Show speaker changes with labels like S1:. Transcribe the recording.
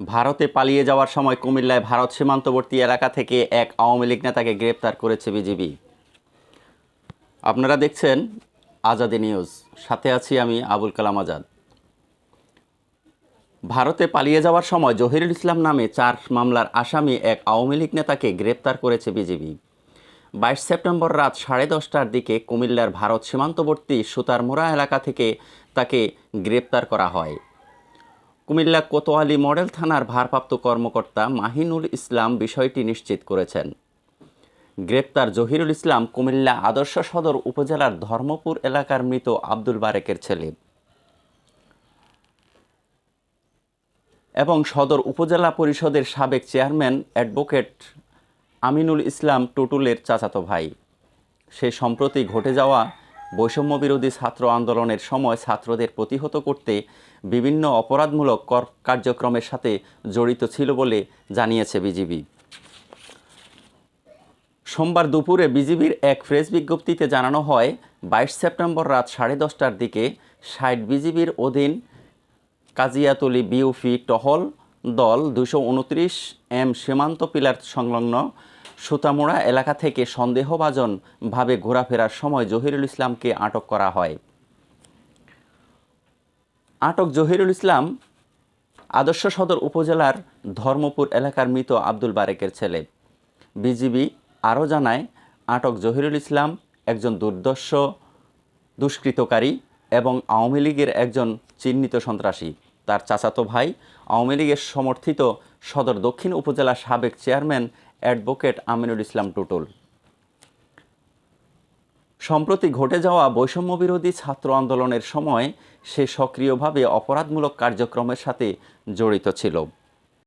S1: ভারতে পালিয়ে যাওয়ার সময় কুমিল্লায় ভারত সীমান্তবর্তী এলাকা থেকে এক আওয়ামী লীগ নেতাকে গ্রেপ্তার করেছে বিজিবি। আপনারা দেখছেন আজাদি নিউজ। সাথে আছি আমি আবুল কালাম আজাদ। ভারতে পালিয়ে যাওয়ার সময় জহিরুল ইসলাম নামে চার মামলার আসামি এক আওয়ামী লীগ নেতাকে গ্রেপ্তার করেছে বিজিবি। বাইশ সেপ্টেম্বর রাত সাড়ে দশটার দিকে কুমিল্লার ভারত সীমান্তবর্তী সুতারমুড়া এলাকা থেকে তাকে গ্রেপ্তার করা হয়। কুমিল্লা কোতোয়ালি মডেল থানার ভারপ্রাপ্ত কর্মকর্তা মাহিনুল ইসলাম বিষয়টি নিশ্চিত করেছেন। গ্রেপ্তার জহিরুল ইসলাম কুমিল্লা আদর্শ সদর উপজেলার ধর্মপুর এলাকার মৃত আব্দুল বারেকের ছেলে। এবং সদর উপজেলা পরিষদের সাবেক চেয়ারম্যান অ্যাডভোকেট আমিনুল ইসলাম টুটুলের চাচাতো ভাই। সে সম্প্রতি ঘটে যাওয়া বৈষম্য বিরোধী ছাত্র আন্দোলনের সময় ছাত্রদের প্রতিহত করতে বিভিন্ন অপরাধমূলক কর কার্যক্রমের সাথে জড়িত ছিল বলে জানিয়েছে বিজিবি। সোমবার দুপুরে বিজিবির এক প্রেস বিজ্ঞপ্তিতে জানানো হয়, বাইশ সেপ্টেম্বর রাত সাড়ে দশটার দিকে ষাট বিজিবির অধীন কাজিয়াতলি বিউফি টহল দল দুশো উনত্রিশ এম সীমান্ত পিলার সংলগ্ন সুতামুড়া এলাকা থেকে সন্দেহভাজনভাবে ঘোরাফেরার সময় জহিরুল ইসলামকে আটক করা হয়। আটক জহিরুল ইসলাম আদর্শ সদর উপজেলার ধর্মপুর এলাকার মৃত আব্দুল বারেকের ছেলে। বিজিবি আরও জানায়, আটক জহিরুল ইসলাম একজন দুর্দর্শ, দুষ্কৃতকারী এবং আওয়ামী লীগের একজন চিহ্নিত সন্ত্রাসী। তার চাচাতো ভাই আওয়ামী লীগের সমর্থিত সদর দক্ষিণ উপজেলার সাবেক চেয়ারম্যান অ্যাডভোকেট আমিনুল ইসলাম টুটুল। সম্প্রতি ঘটে যাওয়া বৈষম্য বিরোধী ছাত্র আন্দোলনের সময় সে সক্রিয়ভাবে অপরাধমূলক কার্যক্রমের সাথে জড়িত ছিল।